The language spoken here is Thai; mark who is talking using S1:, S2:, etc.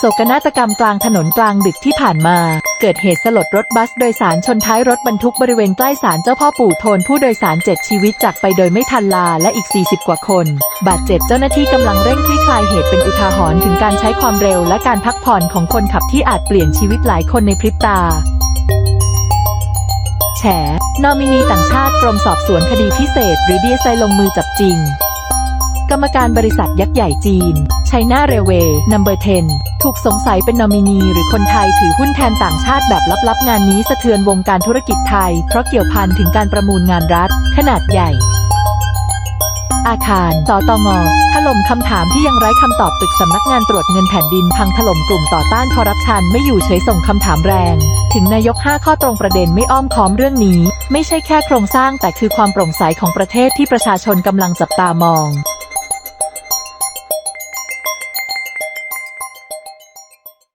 S1: โศกนาฏกรรมกลางถนนกลางดึกที่ผ่านมา เกิดเหตุสลดรถบัสโดยสารชนท้ายรถบรรทุกบริเวณใกล้ศาลเจ้าพ่อปู่โทนผู้โดยสารเจ็ชีวิตจากไปโดยไม่ทันลาและอีก 40 กว่าคน บาดเจ็บเจ้าหน้าที่กำลังเร่งคลี่คลายเหตุเป็นอุทาหรณ์ถึงการใช้ความเร็วและการพักผ่อนของคนขับที่อาจเปลี่ยนชีวิตหลายคนในพริบตา แฉ นอมินีต่างชาติกรมสอบสวนคดีพิเศษ หรือดีเอสไลงมือจับจริง กรรมการบริษัทยักษ์ใหญ่จีนไชน่าเรเวย์นัมเบอร์10 ถูกสงสัยเป็นนอมินี หรือคนไทยถือหุ้นแทนต่างชาติแบบลับๆ งานนี้สะเทือนวงการธุรกิจไทย เพราะเกี่ยวพันถึงการประมูลงานรัฐ ขนาดใหญ่ อาคาร สตง ถล่มคำถามที่ยังไร้คำตอบตึกสำนักงานตรวจเงินแผ่นดินพังถล่มกลุ่มต่อต้านคอร์รัปชันไม่อยู่เฉยส่งคำถามแรง ถึงนายก 5 ข้อตรงประเด็นไม่อ้อมค้อมเรื่องนี้ ไม่ใช่แค่โครงสร้างแต่คือความโปร่งใสของประเทศที่ประชาชนกำลังจับตามอง